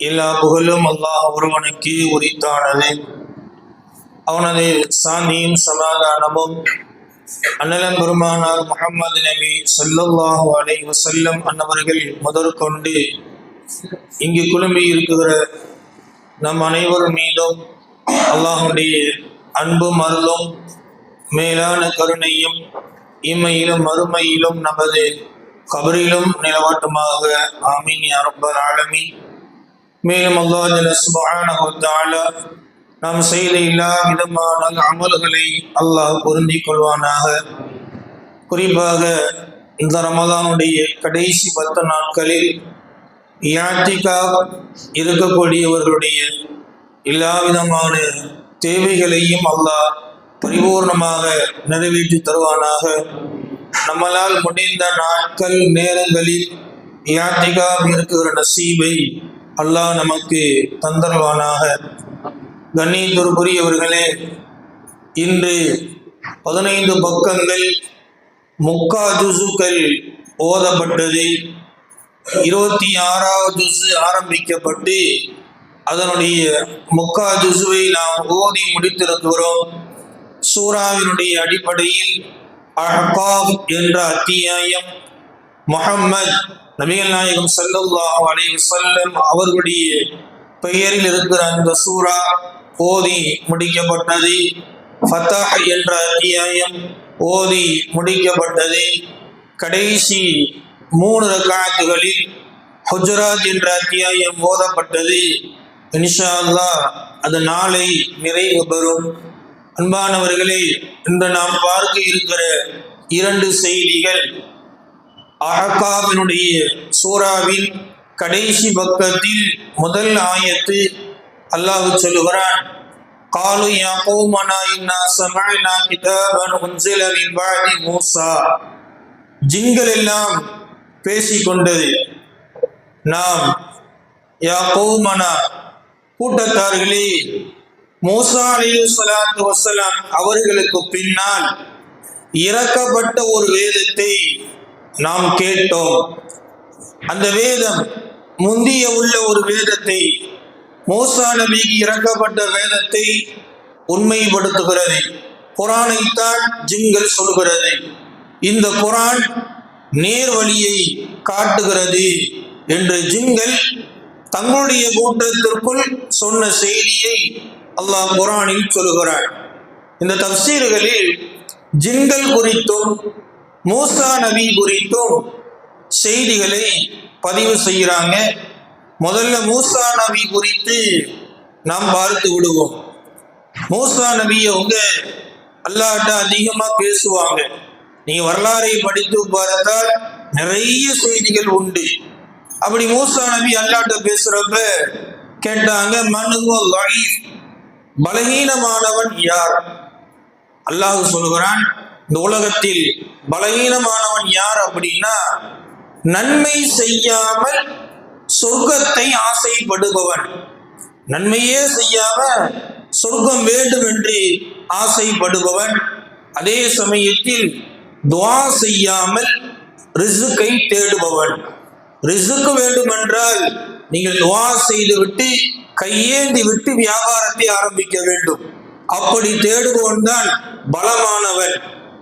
எல்லா புகழும் அல்லாஹ் ஒருவனுக்கு உரித்தானது. அவனது சாந்தியும் சமாதானமும் அண்ணலன் பெருமானார் முகமது நபி ஸல்லல்லாஹு அலை வசல்லம் அன்னவர்கள் முதற்கொண்டு இங்கு குழும்பி இருக்கிற நம் அனைவர் மீதும் அல்லாஹுடைய அன்பும் அருளும் மேலான கருணையும் இம்மையிலும் மறுமையிலும் நமது கபரிலும் நிலவாட்டுமாக. ஆமீன் யா ஆலமி மேலும் அல்லாஹ் ஜல்ல நாம் செய்த எல்லா விதமான அமல்களை அல்லாஹ் பொருந்தி கொள்வானாக. குறிப்பாக இந்த ரமதானுடைய கடைசி பத்து நாட்களில் யாத்திகா இருக்கக்கூடியவர்களுடைய எல்லா விதமான தேவைகளையும் அல்லாஹ் பரிபூர்ணமாக நிறைவேற்றி தருவானாக. நம்மளால் முடிந்த நாட்கள் நேரங்களில் யாத்திகா இருக்கிற நசீபை அல்லாஹ் நமக்கு தந்தருவானாக. கண்ணியத்திற்குரியவர்களே இன்று பதினைந்து பக்கங்கள் முக்கா ஜுசுக்கள் ஓதப்பட்டது. இருபத்தி ஆறாவது ஜுசு ஆரம்பிக்கப்பட்டு அதனுடைய முக்கா ஜுசுவை நாம் ஓதி முடித்திருக்கிறோம். சூறாவினுடைய அடிப்படையில் அஹ்காப் என்ற அத்தியாயம். முகம்மது நபிகள் நாயகம் ஸல்லல்லாஹு அலைஹி வஸல்லம் அவர்களுடைய பெயரில் இருக்கிற அந்த சூரா ஓதி முடிக்கப்பட்டது. ஃபத்தாஹ் என்ற அத்தியாயம் ஓதி முடிக்கப்பட்டது. கடைசி மூணு ரக்காத்துகளில் ஹுஜராத் என்ற அத்தியாயம் ஓதப்பட்டது. இன்ஷா அல்லாஹ் அது நாளை நிறைவு பெறும். அன்பானவர்களே இன்று நாம் பார்க்க இருக்கிற இரண்டு செய்திகள் அஹகாபினுடைய சூறாவின் கடைசி பக்கத்தில் முதல் ஆயத்து அல்லாஹ் சொல்லுகிறான் قالوا يا قومنا إنا سمعنا كتابا أنزل من بعد موسى ஜின்கள் எல்லாம் பேசிக்கொண்டது நாம் யா கௌமனா கூட்டத்தார்களே மூசா அலைஹி ஸலாத்து வஸலாம் அவர்களுக்கு பின்னால் இறக்கப்பட்ட ஒரு வேதத்தை நாம் கேட்டோம். அந்த வேதம் முந்திய உள்ள ஒரு வேதத்தை மூசா நபிக்கு இறக்கப்பட்ட வேதத்தை உண்மைப்படுத்துகிறது. குரானைத்தான் ஜிங்கள் சொல்கிறது இந்த குரான் நேர் வழியை காட்டுகிறது என்று ஜிங்கள் தங்களுடைய கூட்டத்திற்குள் சொன்ன செய்தியை அல்லாஹ் குரானில் சொல்லுகிறான். இந்த தப்சீர்களில் ஜின்கள் குறித்தும் மூசா நபி குறித்தும் செய்திகளை பதிவு செய்கிறாங்க. முதல்ல மூசா நபி குறித்து நாம் பார்த்து விடுவோம். மூசா நபியை அவங்க அல்லாட்ட அதிகமாக பேசுவாங்க. நீ வரலாறை படித்து பார்த்தால் நிறைய செய்திகள் உண்டு. அப்படி மூசா நபி அல்லாட்ட பேசுறப்ப கேட்டாங்க மனுவோ லைஃப் பலகீனமானவன் யார்? அல்லாஹு சொல்லுகிறான் இந்த உலகத்தில் பலகீனமானவன் யார் அப்படின்னா நன்மை செய்யாமல் சொர்க்கத்தை ஆசைப்படுபவன். நன்மையே செய்யாம சொர்க்கம் வேண்டும் என்று ஆசைப்படுபவன். அதே சமயத்தில் துவா செய்யாமல் ரிசுக்கை தேடுபவன். ரிசுக்கு வேண்டுமென்றால் நீங்கள் துவா செய்துவிட்டு கையேந்தி விட்டு வியாபாரத்தை ஆரம்பிக்க வேண்டும். அப்படி தேடுபவன் தான் பலமானவன்.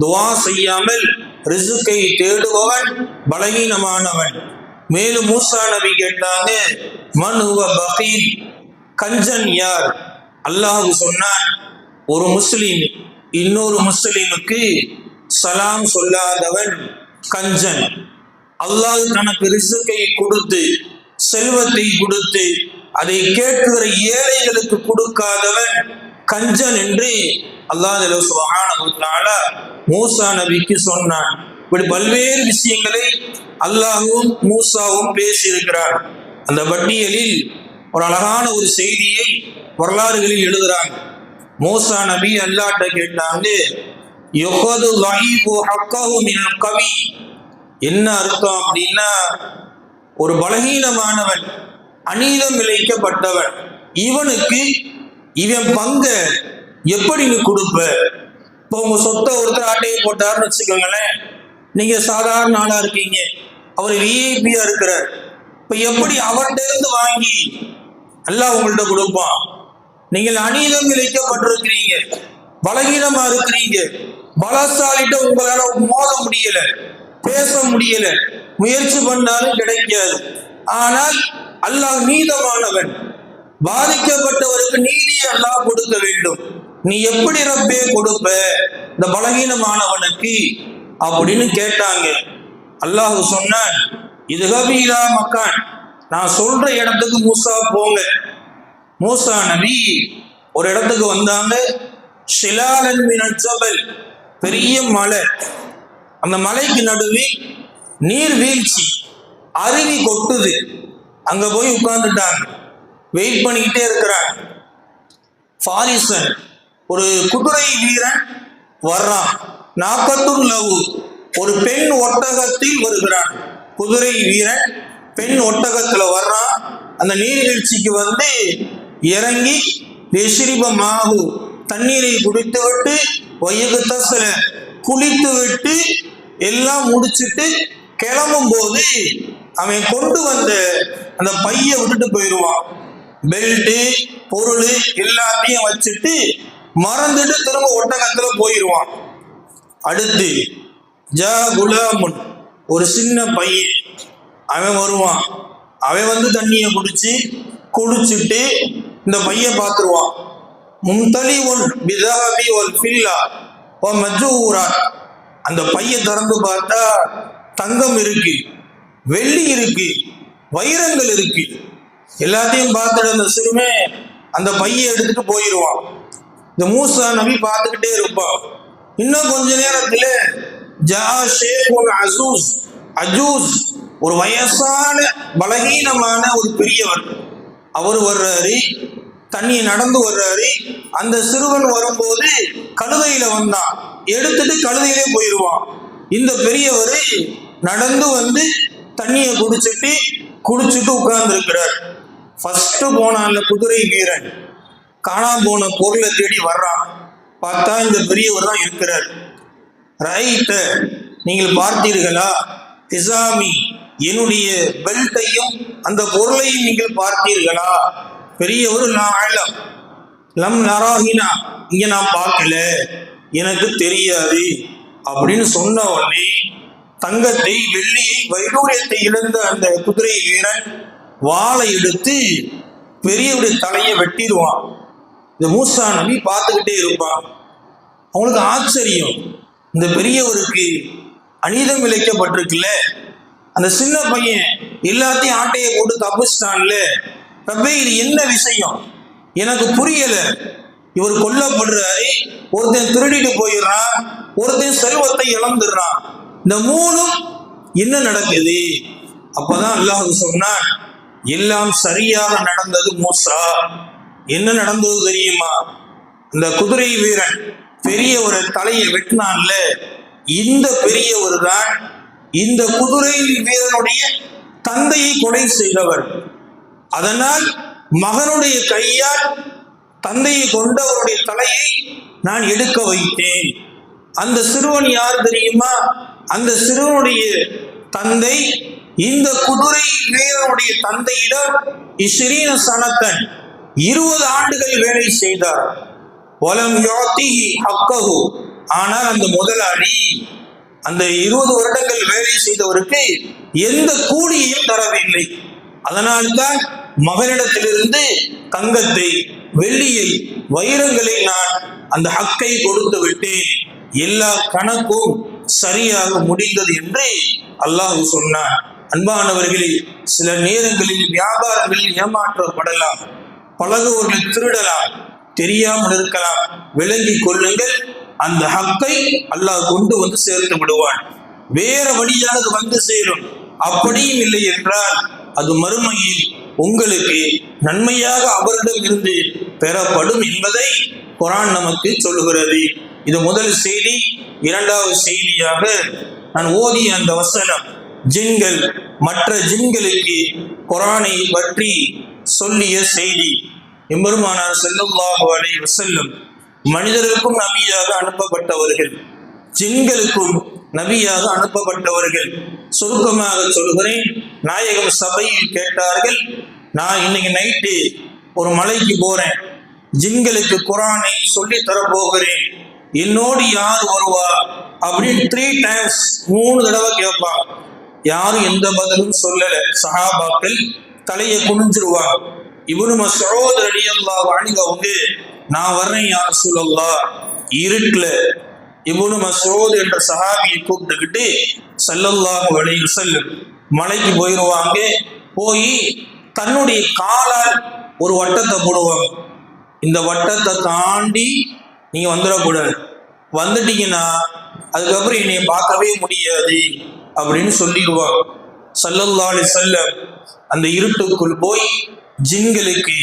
துவா செய்யாமல் ரிசுக்கை தேடுபவன் பலகீனமானவன். மேலும் மூசா நபி கேட்டாங்க மனுவ ஹுவ கஞ்சன் யார்? அல்லாஹு சொன்னான் ஒரு முஸ்லீம் இன்னொரு முஸ்லீமுக்கு சலாம் சொல்லாதவன் கஞ்சன். அல்லாஹ் தனக்கு ரிசுக்கை கொடுத்து செல்வத்தை கொடுத்து அதை கேட்கிற ஏழைகளுக்கு கொடுக்காதவன் கஞ்சன் என்று அல்லாஹ் சுபஹானஹுத்தால மூசா நபிக்கு சொன்னான். இப்படி பல்வேறு விஷயங்களை அல்லாஹும் மூசாவும் பேசியிருக்கிறார். அந்த பட்டியலில் ஒரு அழகான ஒரு செய்தியை வரலாறுகளில் எழுதுறாங்க. மூசா நபி அல்லாட்ட கேட்டாங்க கவி. என்ன அர்த்தம் அப்படின்னா ஒரு பலகீனமானவன் அநீதம் இழைக்கப்பட்டவன். இவனுக்கு இவன் பங்க எப்படி நீ கொடுப்ப? இப்போ உங்க சொத்தை ஒருத்தர் ஆட்டையை போட்டாருன்னு வச்சுக்கோங்களேன். நீங்க சாதாரண ஆளா இருக்கீங்க. அவர் விஐபியா இருக்கிறார். இப்ப எப்படி அவர்கிட்ட இருந்து வாங்கி எல்லாம் உங்கள்ட்ட கொடுப்பான்? நீங்கள் அநீதம் இழைக்கப்பட்டிருக்கிறீங்க. பலகீனமா இருக்கிறீங்க. பலசாலிட்ட உங்களால மோத முடியல. பேச முடியல. முயற்சி பண்ணாலும் கிடைக்காது. ஆனால் அல்லாஹ் நீதமானவன். பாதிக்கப்பட்டவருக்கு நீதியை அல்லாஹ் கொடுக்க வேண்டும். நீ எப்படி ரப்பே கொடுப்ப? இந்த பலகீனமானவனுக்கு அப்படின்னு கேட்டாங்க. அல்லாஹ் சொன்னான் இது கபீரா மக்கான் நான் சொல்ற இடத்துக்கு மூசா போங்க. மூசா நபி ஒரு இடத்துக்கு வந்தாங்க. ஷிலாலன் ஜபல். பெரிய மலை. அந்த மலைக்கு நடுவே நீர் வீழ்ச்சி. அருவி கொட்டுது. அங்க போய் உட்கார்ந்துட்டாங்க. வெயிட் பண்ணிக்கிட்டே இருக்கிறாங்க. ஃபாரிசன் ஒரு குதிரை வீரன் வர்றான். நாற்பத்தும் லவ் ஒரு பெண் ஒட்டகத்தில் வருகிறான். குதிரை வீரன் பெண் ஒட்டகத்தில் வர்றான். அந்த நீர்வீழ்ச்சிக்கு வந்து இறங்கி எஸ்ரிபமாகு தண்ணீரை குடித்து விட்டு வயகு தசல குளித்து விட்டு எல்லாம் முடிச்சுட்டு கிளம்பும் போது அவன் கொண்டு வந்த அந்த பைய விட்டுட்டு போயிடுவான் பெல்ட்டு பொருள் எல்லாத்தையும் வச்சுட்டு மறந்துட்டு திரும்ப ஒட்டகத்துல போயிடுவான் அடுத்து ஜா குலாமுன் ஒரு சின்ன பையன். அவன் வருவான். அவன் வந்து தண்ணியை குடிச்சு குடிச்சிட்டு இந்த பையன் பார்த்துருவான். மும்தலி ஒன் பிதாபி ஒல் ஃபில்லா ஓ மஜூரா அந்த பையன் திறந்து பார்த்தா தங்கம் இருக்கு வெள்ளி இருக்கு. வைரங்கள் இருக்கு. எல்லாத்தையும் பார்த்துட்டு அந்த சிறுமே அந்த பையை எடுத்துட்டு போயிடுவான் இந்த மூசா நபி பார்த்துக்கிட்டே இருப்பான். இன்னும் கொஞ்ச நேரத்துல ஜா ஷேக் அசூஸ் அஜூஸ் ஒரு வயசான பலகீனமான ஒரு பெரியவர். அவர் வர்றாரு தண்ணி நடந்து வர்றாரு. அந்த சிறுவன் வரும்போது கழுதையில வந்தான். எடுத்துட்டு கழுதையிலே போயிடுவான் இந்த பெரியவர் நடந்து வந்து தண்ணியை குடிச்சிட்டு குடிச்சுட்டு உட்கார்ந்துருக்கிறார். ஃபஸ்ட்டு ஃபர்ஸ்ட் போனான்ல குதிரை வீரன் காணாம போன பொருளை தேடி வர்றான். பார்த்தா இந்த பெரியவர் தான் இருக்கிறார். ரைட்ட நீங்கள் பார்த்தீர்களா? இசாமி என்னுடைய பெல்ட்டையும் அந்த பொருளையும் நீங்கள் பார்த்தீர்களா? பெரியவர் நான் ஆழம் லம் நராகினா இங்கே நான் பார்க்கல. எனக்கு தெரியாது. அப்படின்னு சொன்ன உடனே தங்கத்தை வெள்ளியை வைடூரியத்தை இழந்த அந்த குதிரை வீரன் வாளை எடுத்து பெரியவருடைய தலையை வெட்டிடுவான். இந்த மூசா நபி பார்த்துக்கிட்டே இருப்பான். அவங்களுக்கு ஆச்சரியம். இந்த பெரியவருக்கு அநீதம் இழைக்கப்பட்டிருக்குல்ல. அந்த சின்ன பையன் எல்லாத்தையும் ஆட்டையை போட்டு தப்பிச்சிட்டான்ல. ரப்பே இது என்ன விஷயம்? எனக்கு புரியல. இவர் கொல்லப்படுறாரு. ஒருத்தன் திருடிட்டு போயிடுறான். ஒருத்தன் செல்வத்தை இழந்துடுறான். இந்த மூணும் என்ன நடக்குது? அப்பதான் அல்லாஹ் சொன்னான் எல்லாம் சரியாக நடந்தது மூசா. என்ன நடந்தது தெரியுமா? இந்த குதிரை வீரன் பெரிய ஒரு தலையை வெட்டினான்ல இந்த பெரியவர் தான் இந்த குதிரை வீரனுடைய தந்தையை கொலை செய்தவர். அதனால் மகனுடைய கையால் தந்தையை கொண்டு அவருடைய தலையை நான் எடுக்க வைத்தேன். அந்த சிறுவன் யார் தெரியுமா? அந்த சிறுவனுடைய தந்தை இந்த குதிரை வீரனுடைய தந்தையிடம் இஸ்ரீன சனக்கன் இருபது ஆண்டுகள் வேலை செய்தார். வலம் யோத்தி ஹக்கஹு. ஆனால் அந்த முதலாளி அந்த இருபது வருடங்கள் வேலை செய்தவருக்கு எந்த கூலியையும் தரவில்லை. அதனால்தான் மகனிடத்திலிருந்து தங்கத்தை வெள்ளியை வைரங்களை நான் அந்த ஹக்கை கொடுத்து விட்டேன். எல்லா கணக்கும் சரியாக முடிந்தது என்று அல்லாஹ் சொன்னான். அன்பானவர்களே சில நேரங்களில் வியாபாரங்களில் ஏமாற்றப்படலாம் பழகுவர்கள் திருடலாம் தெரியாமல் இருக்கலாம். விளங்கிக் கொள்ளுங்கள் அந்த ஹக்கை அல்லாஹ் கொண்டு வந்து சேர்த்து விடுவான். வேற வழியாக அது வந்து சேரும். அப்படியும் இல்லை என்றால் அது மறுமையில் உங்களுக்கு நன்மையாக அவரிடம் இருந்து பெறப்படும் என்பதை குரான் நமக்கு சொல்லுகிறது. இது முதல் செய்தி. இரண்டாவது செய்தியாக நான் ஓதிய அந்த வசனம் ஜின்கள் மற்ற ஜின்களுக்கு குரானை பற்றி சொல்லிய செய்தி. எம்பெருமானார் செல்லுல்லாஹு அலை வசல்லும் மனிதர்களுக்கும் நபியாக அனுப்பப்பட்டவர்கள் ஜின்களுக்கும் நபியாக அனுப்பப்பட்டவர்கள். சுருக்கமாக சொல்கிறேன் நாயகம் சபையில் கேட்டார்கள் நான் இன்னைக்கு நைட்டு ஒரு மலைக்கு போறேன் ஜின்களுக்கு குரானை சொல்லி தரப்போகிறேன். என்னோடு யார் வருவா அப்படின்னு த்ரீ டைம்ஸ் மூணு தடவை கேட்பான். யாரும் எந்த பதிலும் சொல்லல. சஹாபாக்கள் தலையை குனிஞ்சிருவா இவனு மசோத் அலி அல்லா வந்து நான் வர்றேன் யார் சொல்லல்லா இருட்டுல இவனு மசோத் என்ற சஹாபியை கூப்பிட்டுக்கிட்டு சல்லல்லாஹு வழியில் செல்லும் மலைக்கு போயிடுவாங்க போய் தன்னுடைய காலால் ஒரு வட்டத்தை போடுவாங்க. இந்த வட்டத்தை தாண்டி நீங்க வந்துடக்கூடாது. வந்துட்டீங்கன்னா அதுக்கப்புறம் என்னை பார்க்கவே முடியாது அப்படின்னு சொல்லிடுவாங்க சல்லல்லா அலைஹி செல்லம் அந்த இருட்டுக்குள் போய் ஜின்களுக்கு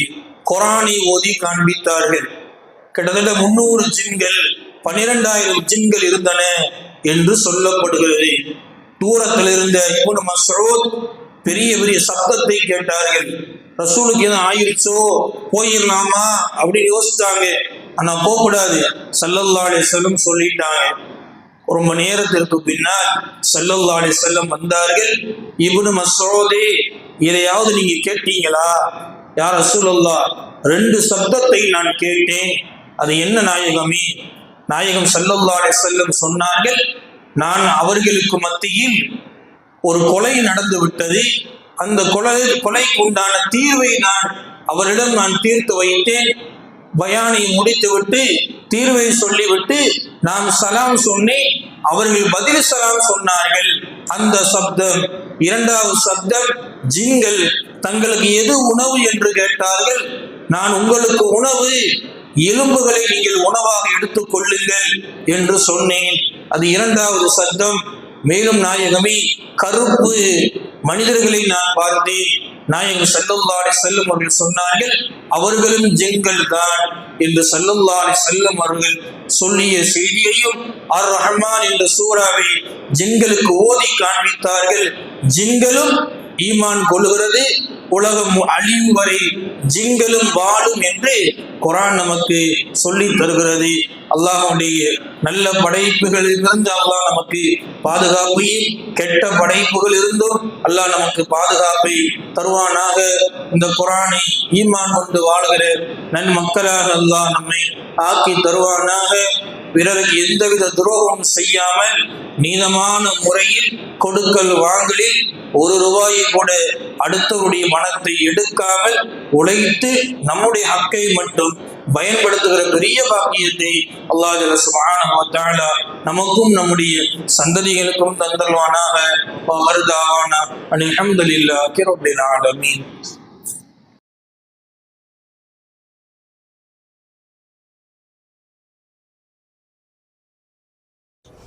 குரானை ஓதி காண்பித்தார்கள். கிட்டத்தட்ட முன்னூறு ஜின்கள் பனிரெண்டாயிரம் ஜின்கள் இருந்தன என்று சொல்லப்படுகிறது. தூரத்தில் இருந்த இப்னு மசரோத் பெரிய பெரிய சத்தத்தை கேட்டார்கள். ரசூலுக்கு எதுவும் ஆயிடுச்சோ போயிடலாமா? அப்படின்னு யோசித்தாங்க ஆனா போகக்கூடாது. சல்லல்லா அலைஹி சொல்லிட்டாங்க. ரொம்ப நேரத்திற்கு பின்னால் சல்லல்லா செல்லம் வந்தார்கள். இவனு மசோதே இதையாவது நீங்க கேட்டீங்களா? யார் அசூலல்லா ரெண்டு சப்தத்தை நான் கேட்டேன். அது என்ன நாயகமே? நாயகம் செல்லல்லாடே செல்லம் சொன்னார்கள் நான் அவர்களுக்கு மத்தியில் ஒரு கொலை நடந்து விட்டது. அந்த கொலை கொலைக்குண்டான தீர்வை நான் அவரிடம் நான் தீர்த்து வைத்தேன். பயானை முடித்துவிட்டு தீர்வை சொல்லிவிட்டு நான் சலாம் சொன்னேன் அவர்கள் பதில் சலாம் சொன்னார்கள். அந்த சப்தம் இரண்டாவது சப்தம் ஜிங்கள் தங்களுக்கு எது உணவு என்று கேட்டார்கள்? நான் உங்களுக்கு உணவு எலும்புகளை நீங்கள் உணவாக எடுத்துக் கொள்ளுங்கள் என்று சொன்னேன். அது இரண்டாவது சத்தம் மேலும் நாயகமே கருப்பு மனிதர்களை நான் பார்த்தேன். நாயகம் செல்லுல்லாடி செல்லும் அவர்கள் சொன்னார்கள் அவர்களும் ஜென்கள் தான் என்று செல்லுல்லாடி செல்லும் அவர்கள் சொல்லிய செய்தியையும் அர் ரஹ்மான் என்ற சூறாவை ஜின்களுக்கு ஓதி காண்பித்தார்கள். ஜின்களும் ஈமான் கொள்கிறது உலகம் அழியும் வரை ஜிங்களும் வாழும் என்று குரான் நமக்கு சொல்லி தருகிறது. அல்லாஹுடைய நல்ல படைப்புகளிலிருந்து அல்லாஹ் நமக்கு பாதுகாப்பையும் கெட்ட படைப்புகள் இருந்தும் அல்லாஹ் நமக்கு பாதுகாப்பை தருவானாக. இந்த குரானை ஈமான் கொண்டு வாழ்கிறார் நன் மக்களாக அல்லாஹ் நம்மை ஆக்கி தருவானாக. பிறருக்கு எந்தவித துரோகம் செய்யாமல் நீதமான முறையில் கொடுக்கல் வாங்கலில் ஒரு ரூபாயை கூட. அடுத்தவருடைய மனத்தை எடுக்காமல் உழைத்து நம்முடைய ஹக்கை மட்டும் பயன்படுத்துகிற பெரிய பாக்கியத்தை அல்லாஹ் ஜல்ல நமக்கும் நம்முடைய சந்ததிகளுக்கும் தந்தல்வானாக. வருதாவானா அல்ஹம்துலில்லாஹி ரப்பில் ஆலமீன்.